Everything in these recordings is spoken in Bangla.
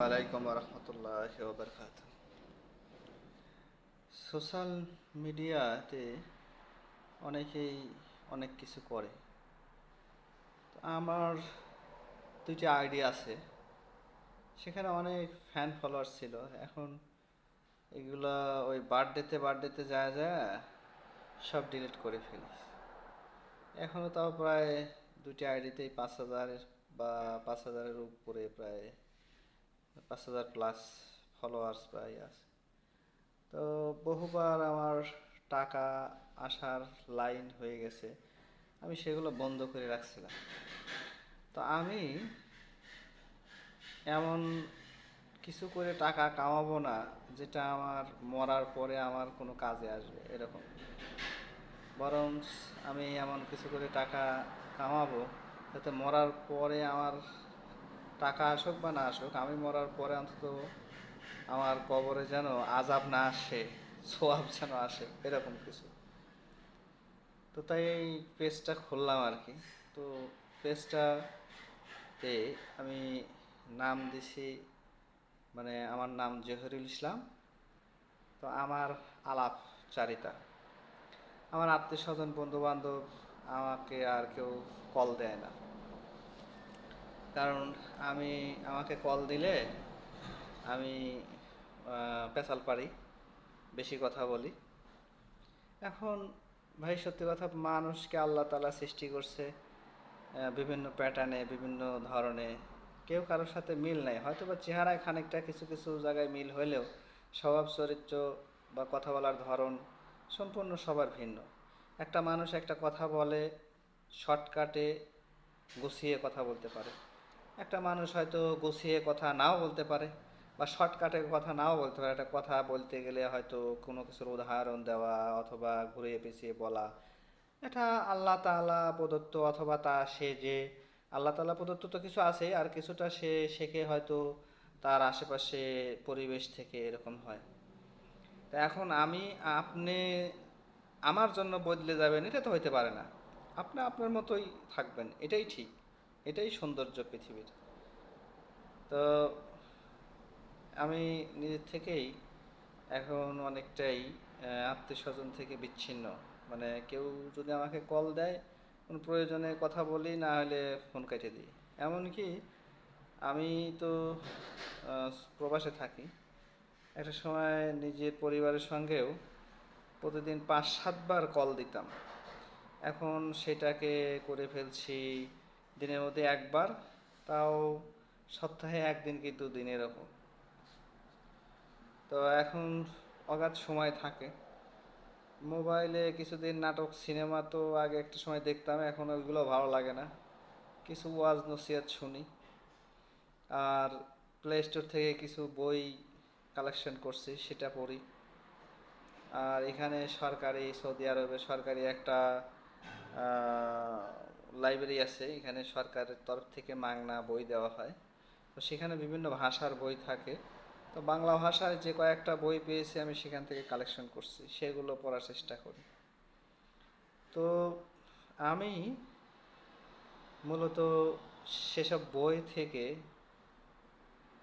ওয়ালাইকুম রহমতুল্লাহ বরকাত সোশ্যাল মিডিয়াতে অনেকেই অনেক কিছু করে। আমার দুইটা আইডি আছে। সেখানে অনেক ফ্যান ফলোয়ার ছিল। এখন এগুলা ওই বার্থডেতে বার্থডেতে যায় যায় সব ডিলিট করে ফেলিস এখনও তাও প্রায় দুটি আইডিতেই পাঁচ হাজার বা পাঁচ হাজারের উপরে প্রায় পাঁচ হাজার প্লাস ফলোয়ার্স প্রায় আছে। তো বহুবার আমার টাকা আসার লাইন হয়ে গেছে, আমি সেগুলো বন্ধ করে রাখছিলাম। তো আমি এমন কিছু করে টাকা কামাবো না, যেটা আমার মরার পরে আমার কোনো কাজে আসবে, এরকম। বরং আমি এমন কিছু করে টাকা কামাবো, যাতে মরার পরে আমার টাকা আসুক বা না আসুক, আমি মরার পরে অন্তত আমার কবরে যেন আজাব না আসে, সোয়াব যেন আসে, এরকম কিছু। তো তাই এই পেজটা খুললাম আর কি। তো পেজটাতে আমি নাম দিছি মানে আমার নাম জহিরুল ইসলাম। তো আমার আলাপ চারিতা। আমার আত্মীয় স্বজন বন্ধু বান্ধব আমাকে আর কেউ কল দেয় না। কারণ আমি, আমাকে কল দিলে আমি পেশাল পারি, বেশি কথা বলি। এখন ভাই, সত্যি কথা, মানুষকে আল্লাহ তালা সৃষ্টি করছে বিভিন্ন প্যাটার্নে বিভিন্ন ধরনে। কেউ কারোর সাথে মিল নাই। হয়তো বা চেহারায় খানিকটা কিছু কিছু জায়গায় মিল হলেও স্বভাব, চরিত্র বা কথা বলার ধরন সম্পূর্ণ সবার ভিন্ন। একটা মানুষ একটা কথা বলে শর্টকাটে গুছিয়ে কথা বলতে পারে। একটা মানুষ হয়তো গুছিয়ে কথা নাও বলতে পারে বা শর্টকাটে কথা নাও বলতে পারে। একটা কথা বলতে গেলে হয়তো কোনো কিছুর উদাহরণ দেওয়া অথবা ঘুরিয়ে পেঁচিয়ে বলা। এটা আল্লাহ তাআলা প্রদত্ত অথবা তা সে যে, আল্লাহ তাআলা প্রদত্ত তো কিছু আছে আর কিছুটা সে শেখে হয়তো তার আশেপাশে পরিবেশ থেকে এরকম হয়। তা এখন আমি, আপনি আমার জন্য বদলে যাবেন, এটা তো হইতে পারে না। আপনি আপনার মতোই থাকবেন, এটাই ঠিক। এটাই সৌন্দর্য পৃথিবীর। তো আমি নিজের থেকেই এখন অনেকটাই আত্মীয় স্বজন থেকে বিচ্ছিন্ন। মানে কেউ যদি আমাকে কল দেয়, কোনো প্রয়োজনে কথা বলি, না হলে ফোন কেটে দিই। এমনকি আমি তো প্রবাসে থাকি। একটা সময় নিজের পরিবারের সঙ্গেও প্রতিদিন পাঁচ সাতবার কল দিতাম। এখন সেটাকে করে ফেলছি দিনের মধ্যে একবার, তাও সপ্তাহে একদিন কি দুদিন এরকম। তো এখন অগাধ সময় থাকে। মোবাইলে কিছুদিন নাটক, সিনেমা তো আগে একটা সময় দেখতাম, এখন ওইগুলো ভালো লাগে না। কিছু ওয়াজ নসিয়াত শুনি। আর প্লে স্টোর থেকে কিছু বই কালেকশন করছি, সেটা পড়ি। আর এখানে সরকারি, সৌদি আরবে সরকারি একটা লাইব্রেরি আছে, এখানে সরকারের তরফ থেকে মাংনা বই দেওয়া হয়। তো সেখানে বিভিন্ন ভাষার বই থাকে। তো বাংলা ভাষায় যে কয়েকটা বই পেয়েছি আমি সেখান থেকে কালেকশন করছি, সেগুলো পড়ার চেষ্টা করি। তো আমি মূলত সেসব বই থেকে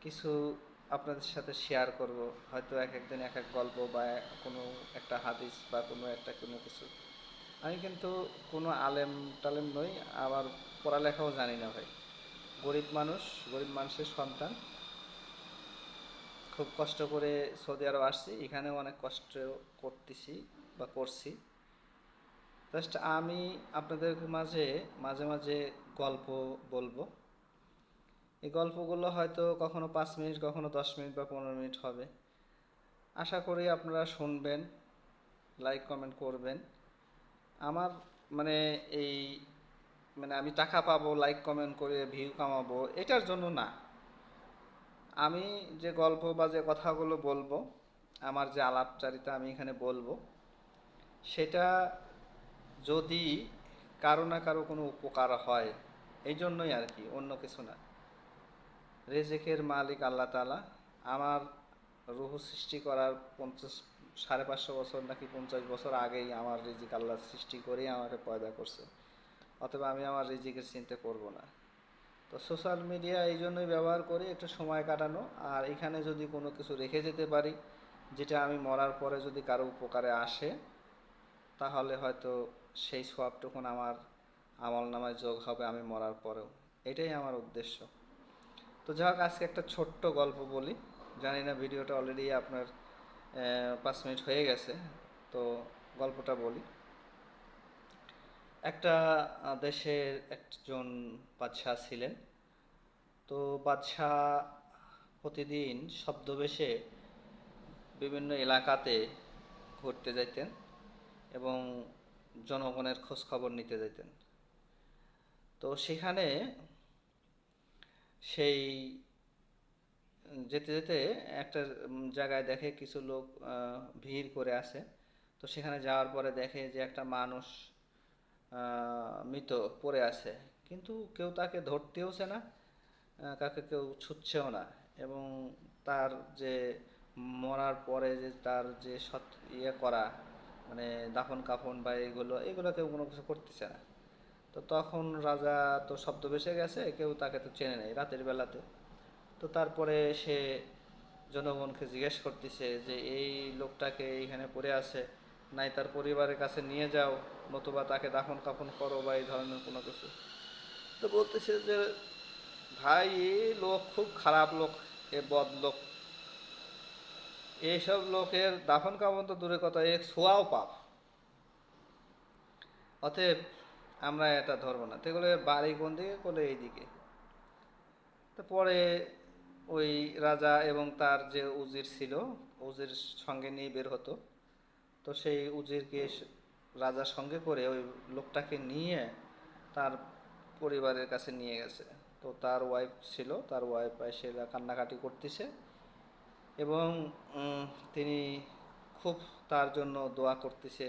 কিছু আপনাদের সাথে শেয়ার করব। হয়তো এক একদিন এক এক গল্প বা কোনো একটা হাদিস বা কোনো একটা কোনো কিছু। আমি কিন্তু কোনো আলেম টালেম নই, আবার পড়ালেখাও জানি না ভাই। গরিব মানুষ, গরিব মানুষের সন্তান। খুব কষ্ট করে সৌদি আরব আসছি, এখানেও অনেক কষ্ট করতেছি বা করছি। জাস্ট আমি আপনাদের মাঝে মাঝে মাঝে গল্প বলব। এই গল্পগুলো হয়তো কখনো পাঁচ মিনিট, কখনো দশ মিনিট বা পনেরো মিনিট হবে। আশা করি আপনারা শুনবেন, লাইক, কমেন্ট করবেন। আমার মানে এই মানে আমি টাকা পাবো লাইক কমেন্ট করে ভিউ কামাবো, এটার জন্য না। আমি যে গল্প বা যে কথাগুলো বলব, আমার যে আলাপচারিতা আমি এখানে বলব, সেটা যদি কারও না কারও কোনো উপকার হয়, এই জন্যই আর কি, অন্য কিছু না। রেজেকের মালিক আল্লাহ তালা আমার রুহ সৃষ্টি করার পঞ্চাশ সাড়ে পাঁচশো বছর নাকি পঞ্চাশ বছর আগেই আমার রিজিক আল্লাহ সৃষ্টি করেই আমাকে পয়দা করছে। অথবা আমি আমার রিজিকের চিন্তা করব না। তো সোশ্যাল মিডিয়া এই জন্যই ব্যবহার করি একটু সময় কাটানো, আর এখানে যদি কোনো কিছু রেখে যেতে পারি, যেটা আমি মরার পরে যদি কারও উপকারে আসে, তাহলে হয়তো সেই সোয়াবটুকুন আমার আমল নামায় যোগ হবে আমি মরার পরেও। এটাই আমার উদ্দেশ্য। তো যাই হোক, আজকে একটা ছোট্ট গল্প বলি। জানি না, ভিডিওটা অলরেডি আপনার পাঁচ মিনিট হয়ে গেছে, তো গল্পটা বলি। একটা দেশের একজন বাদশাহ ছিলেন। তো বাদশাহ প্রতিদিন শব্দবেশে বিভিন্ন এলাকাতে ঘুরতে যাইতেন এবং জনগণের খোঁজ খবর নিতে যেতেন তো সেখানে সেই যেতে যেতে একটা জায়গায় দেখে কিছু লোক ভিড় করে আসে। তো সেখানে যাওয়ার পরে দেখে যে একটা মানুষ মৃত পড়ে আছে। কিন্তু কেউ তাকে ধরতেওছে না কাকে কেউ ছুটছেও না। এবং তার যে মরার পরে যে তার যে সৎ ইয়ে করা মানে দাফন কাফন বা এগুলো এগুলো কেউ কোনো কিছু করতেছে না। তো তখন রাজা তো শব্দ ভেসে গেছে, কেউ তাকে তো চেনে নেই। রাতের বেলাতে তো তারপরে সে জনগণকে জিজ্ঞেস করতেছে যে, এই লোকটাকে এইখানে পড়ে আছে, নাই তার পরিবারের কাছে নিয়ে যাও, নতুবা তাকে দাফন কাফন করো বা এই ধরনের কোনো কিছু। তো বলতেছে যে, ভাই এই লোক খুব খারাপ লোক, এ বদ লোক। এইসব লোকের দাফন কাফন তো দূরে কথা এ ছোঁয়াও পাপ। অতএব আমরা এটা ধরবো না। তো বাড়ি কোন দিকে কোলে এইদিকে পরে ওই রাজা এবং তার যে উজির ছিল, উজির সঙ্গে নিয়ে বের হতো। তো সেই উজিরকে রাজার সঙ্গে করে ওই লোকটাকে নিয়ে তার পরিবারের কাছে নিয়ে গেছে। তো তার ওয়াইফ ছিল, তার ওয়াইফ এসে কান্নাকাটি করতেছে এবং তিনি খুব তার জন্য দোয়া করতেছে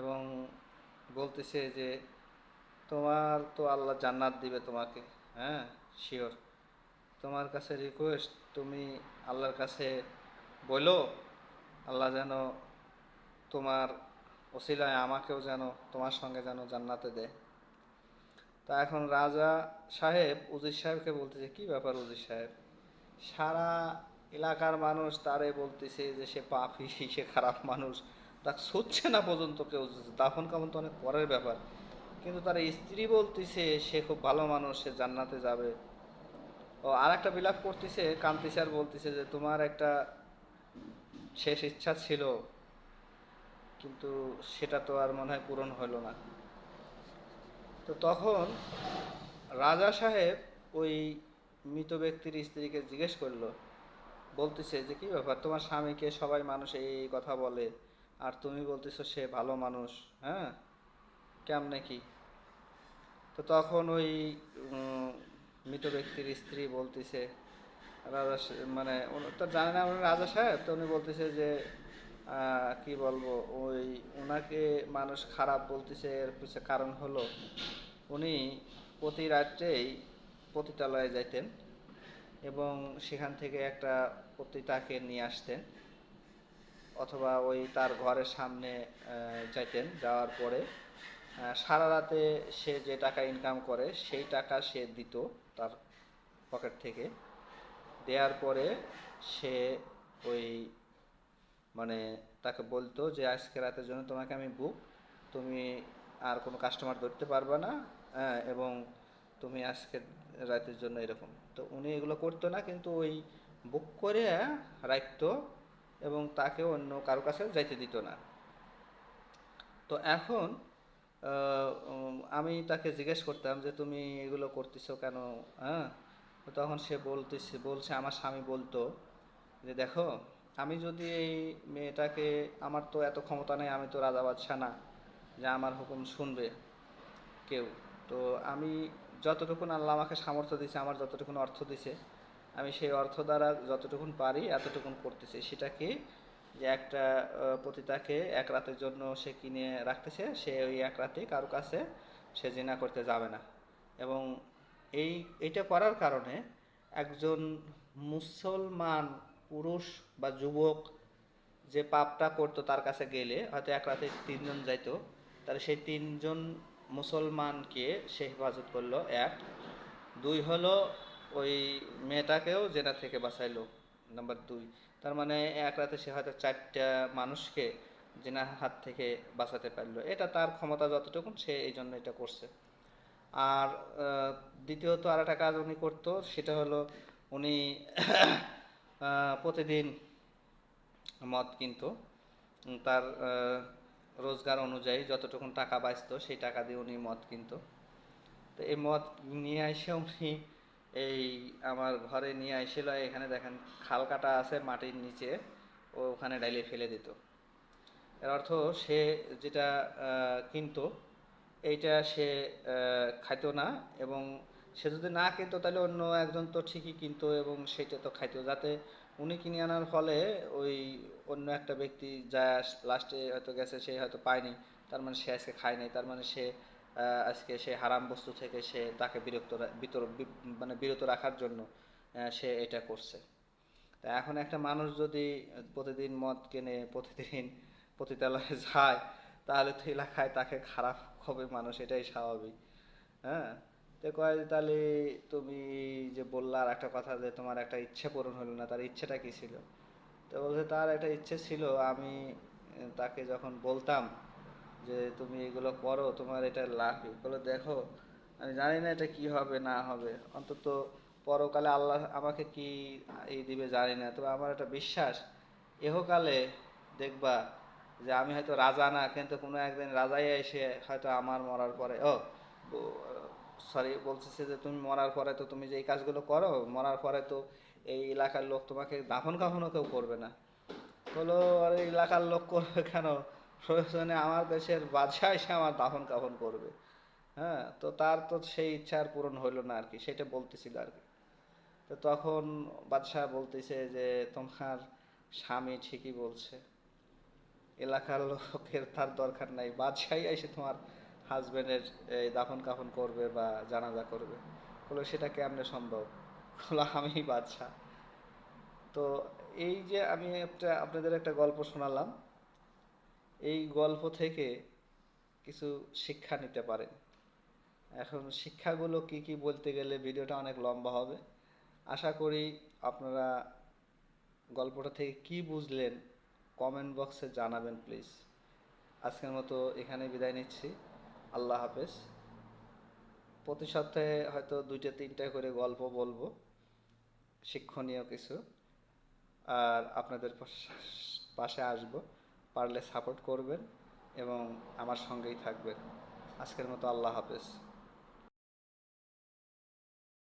এবং বলতেছে যে, তোমার তো আল্লাহ জান্নাত দিবে তোমাকে হ্যাঁ শিওর তোমার কাছে রিকোয়েস্ট তুমি আল্লাহর কাছে বলো, আল্লাহ যেন তোমার ওসিলায় আমাকেও যেন তোমার সঙ্গে যেন জান্নাতে দেয়। তা এখন রাজা সাহেব উজির সাহেবকে বলতেছে, কি ব্যাপার উজির সাহেব? সারা এলাকার মানুষ তারে বলতেছে যে সে পাপি, সে খারাপ মানুষ। তা সচ্ছে না পর্যন্ত কেউ দাফন কামন তো অনেক পরের ব্যাপার। কিন্তু তার স্ত্রী বলতেছে, সে খুব ভালো মানুষ, সে জান্নাতে যাবে। ও আর একটা বিলাপ করতেছে, কান্তিছে আর বলতেছে যে তোমার একটা শেষ ইচ্ছা ছিল, কিন্তু সেটা তো আর মনে হয় পূরণ হলো না। তো তখন রাজা সাহেব ওই মৃত ব্যক্তির স্ত্রীকে জিজ্ঞেস করল, বলতেছে যে কি ব্যাপার, তোমার স্বামীকে সবাই মানুষ এই কথা বলে, আর তুমি বলতেছো সে ভালো মানুষ হ্যাঁ? কেমনে কি? তো তখন ওই মৃত ব্যক্তির স্ত্রী বলতেছে, রাজা মানে তো জানে না রাজা সাহেব, তো উনি বলতেছে যে কি বলব, ওই ওনাকে মানুষ খারাপ বলতেছে, এর পিছনে কারণ হলো উনি প্রতি রাত্রেই পতিতালয়ে যাইতেন এবং সেখান থেকে একটা পতিতাকে নিয়ে আসতেন অথবা ওই তার ঘরের সামনে যাইতেন। যাওয়ার পরে সারা রাতে সে যে টাকা ইনকাম করে, সেই টাকা সে দিত। তার পকেট থেকে। দেওয়ার পরে সে ওই মানে তাকে বলতো যে আজকে রাতের জন্য তোমাকে আমি বুক তুমি আর কোনো কাস্টমার ধরতে পারবে না হ্যাঁ, এবং তুমি আজকে রাতের জন্য এরকম। তো উনি এগুলো করতো না কিন্তু ওই বুক করে রাখতো এবং তাকে অন্য কারও কাছে যাইতে দিত না। তো এখন আমি তাকে জিজ্ঞেস করতাম যে, তুমি এগুলো করতেছো কেন? হ্যাঁ? তখন সে বলতেছে, বলছে, আমার স্বামী বলতো যে, দেখো, আমি যদি এই মেয়েটাকে, আমার তো এত ক্ষমতা নেই, আমি তো রাজা বাদশাহ না, যে আমার হুকুম শুনবে কেউ। তো আমি যতটুকুন আল্লাহ আমাকে সামর্থ্য দিছে, আমার যতটুকুন অর্থ দিছে, আমি সেই অর্থ দ্বারা যতটুকুন পারি, এতটুকুন করতেছি। সেটা কি যে একটা পতিতাকে এক রাতের জন্য সে কিনে রাখতেছে, সে ওই এক রাতে কারও কাছে সে জিনা করতে যাবে না। এবং এই এটা করার কারণে একজন মুসলমান পুরুষ বা যুবক যে পাপটা করতো তার কাছে গেলে, হয়তো এক রাতে তিনজন যাইতো, তাহলে সেই তিনজন মুসলমানকে সে হেফাজত করল। এক। দুই হলো ওই মেয়েটাকেও জেনা থেকে বাঁচাইলো। নাম্বার দুই। তার মানে এক রাতে সে হয়তো চারটা মানুষকে জেনার হাত থেকে বাঁচাতে পারল। এটা তার ক্ষমতা যতটুকু, সে এই জন্য এটা করছে। আর দ্বিতীয়ত আর একটা কাজ উনি করতো, সেটা হলো উনি প্রতিদিন মদ কিনতো। তার রোজগার অনুযায়ী যতটুকুন টাকা বাঁচতো, সেই টাকা দিয়ে উনি মদ কিনতো। তো এই মদ নিয়ে এসে উনি এই আমার ঘরে নিয়ে আসছিল এখানে দেখেন খাল কাটা আছে মাটির নিচে, ও ওখানে ডাইলে ফেলে দিত। এর অর্থ সে যেটা কিনতো, এইটা সে খাইতো না এবং সে যদি না কিনতো তাহলে অন্য একজন তো ঠিকই কিনতো এবং সেটা তো খাইতো। যাতে উনি কিনে আনার ফলে ওই অন্য একটা ব্যক্তি যা লাস্টে হয়তো গেছে, সে হয়তো পায়নি, তার মানে সে আজকে খায় নাই, তার মানে সে আজকে সে হারাম বস্তু থেকে সে তাকে বিরক্ত বিতর মানে বিরত রাখার জন্য সে এটা করছে। তা এখন একটা মানুষ যদি প্রতিদিন মদ কেনে, প্রতিদিন পতিতালয়ে যায়, তাহলে তো এলাকায় তাকে খারাপ হবে মানুষ, এটাই স্বাভাবিক। হ্যাঁ? তো কয় তাহলে তুমি যে বললা আর একটা কথা যে তোমার একটা ইচ্ছে পূরণ হলো না, তার ইচ্ছেটা কি ছিল? তো বলছে, তার একটা ইচ্ছে ছিল, আমি তাকে যখন বলতাম যে তুমি এগুলো করো, তোমার এটা লাভ এগুলো দেখো, আমি জানি না এটা কি হবে, না হবে। অন্তত পরকালে আল্লাহ আমাকে কি এই দিবে জানি না। তবে আমার একটা বিশ্বাস এহকালে দেখবা যে আমি হয়তো রাজা না, কিন্তু কোনো একদিন রাজাই এসে হয়তো আমার মরার পরে, ও সরি, বলতেছে যে তুমি মরার পরে তো তুমি যে এই কাজগুলো করো, মরার পরে তো এই এলাকার লোক তোমাকে দাফন কাফনও কেউ করবে না। হলো আরে, এলাকার লোক করবে কেন? প্রয়োজনে আমার দেশের বাদশাহ এসে আমার দাফন কাফন করবে। হ্যাঁ তো তার তো সেই ইচ্ছা আর পূরণ হইল না আর কি, সেটা বলতেছিল আর কি। তো তখন বাদশাহ বলতেছে যে, তোমার স্বামী ঠিকই বলছে। এলাকার লোকের তার দরকার নাই। বাদশাহী এসে তোমার হাজবেন্ডের এই দাফন কাফন করবে বা জানাজা করবে। বলে, সেটা কেমনে সম্ভব? বলো আমি বাদশাহ। তো এই যে আমি একটা আপনাদের একটা গল্প শোনালাম। এই গল্প থেকে কিছু শিক্ষা নিতে পারেন। এখন শিক্ষাগুলো কি কি বলতে গেলে ভিডিওটা অনেক লম্বা হবে। আশা করি আপনারা গল্পটা থেকে কি বুঝলেন কমেন্ট বক্সে জানাবেন, প্লিজ। আজকের মতো এখানে বিদায় নিচ্ছি। আল্লাহ হাফেজ। প্রতি সপ্তাহে হয়তো দুইটা, তিনটা করে গল্প বলব, শিক্ষণীয় কিছু। আর আপনাদের পাশে আসব। পারলে সাপোর্ট করবেন এবং আমার সঙ্গেই থাকবেন। আজকের মতো আল্লাহ হাফেজ।